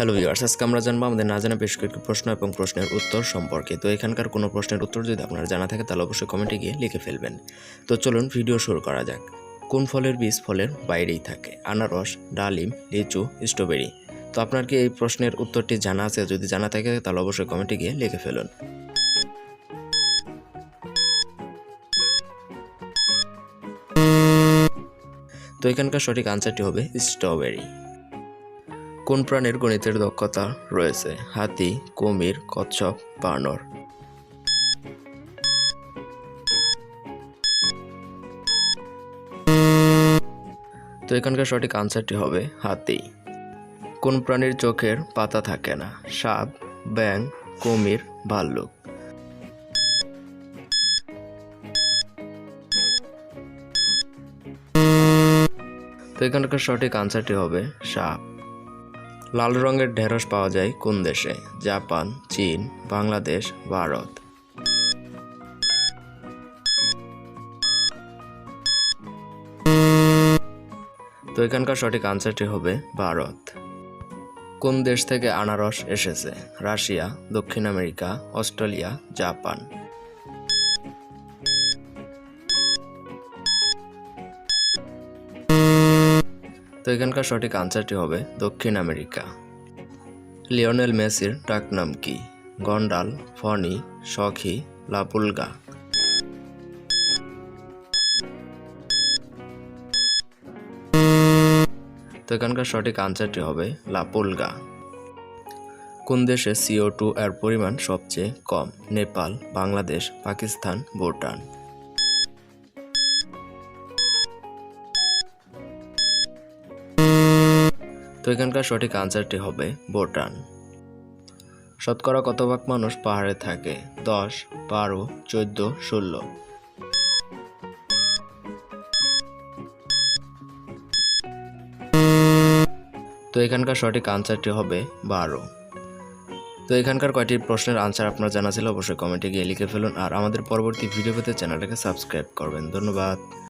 Hello viewers আজকে আমরা জানব আমাদের না জানা বেশ কয়েকটি প্রশ্ন এবং প্রশ্নের উত্তর সম্পর্কে। তো এখানকার কোনো প্রশ্নের উত্তর যদি আপনার জানা থাকে, তাহলে অবশ্যই কমেন্টে গিয়ে লিখে ফেলবেন। তো চলুন ভিডিও শুরু করা যাক। কোন ফলের বীজ ফলের বাইরেই থাকে? আনারস, ডালিম, লিচু স্ট্রবেরি তো আপনার কি এই প্রশ্নের উত্তরটি জানা আছে? যদি জানা থাকে, তাহলে অবশ্যই কমেন্টে গিয়ে লিখে ফেলুন। তো এখানকার সঠিক আনসারটি হবে স্ট্রবেরি কোন প্রাণীর গণিতের দক্ষতা রয়েছে? হাতি, কুমির, কচ্ছপ, বানর। তো এখানকার সঠিক আনসারটি হবে হাতি। কোন প্রাণীর চোখের পাতা থাকে না? সাপ ব্যাং কুমির, ভাল্লুক। তো এখানকার সঠিক আনসারটি হবে সাপ। লাল রঙের ঢেঁড়স পাওয়া যায় কোন দেশে? জাপান, চীন, বাংলাদেশ, ভারত। তো এখানকার সঠিক আনসারটি হবে ভারত। কোন দেশ থেকে আনারস এসেছে? রাশিয়া, দক্ষিণ আমেরিকা, অস্ট্রেলিয়া, জাপান। তো এখানকার সঠিক আনসারটি হবে দক্ষিণ আমেরিকা। লিওনেল মেসির ডাকনাম কি? গন্ডাল ফনি সখি, লাপুলগা। তো এখানকার সঠিক আনসারটি হবে লাপুলগা। কোন দেশে সিও টু এর পরিমাণ সবচেয়ে কম? নেপাল, বাংলাদেশ, পাকিস্তান, ভুটান। তো এখানকার সঠিক আনসারটি হবে ভুটান। শতকরা কত ভাগ মানুষ পাহাড়ে থাকে? দশ, বারো, চোদ্দ, ষোলো। তো এখানকার সঠিক আনসারটি হবে বারো। তো এখানকার কয়টি প্রশ্নের আনসার আপনার জানা ছিল অবশ্যই কমেন্টে গিয়ে লিখে ফেলুন। আর আমাদের পরবর্তী ভিডিও পেতে চ্যানেলটাকে সাবস্ক্রাইব করবেন। ধন্যবাদ।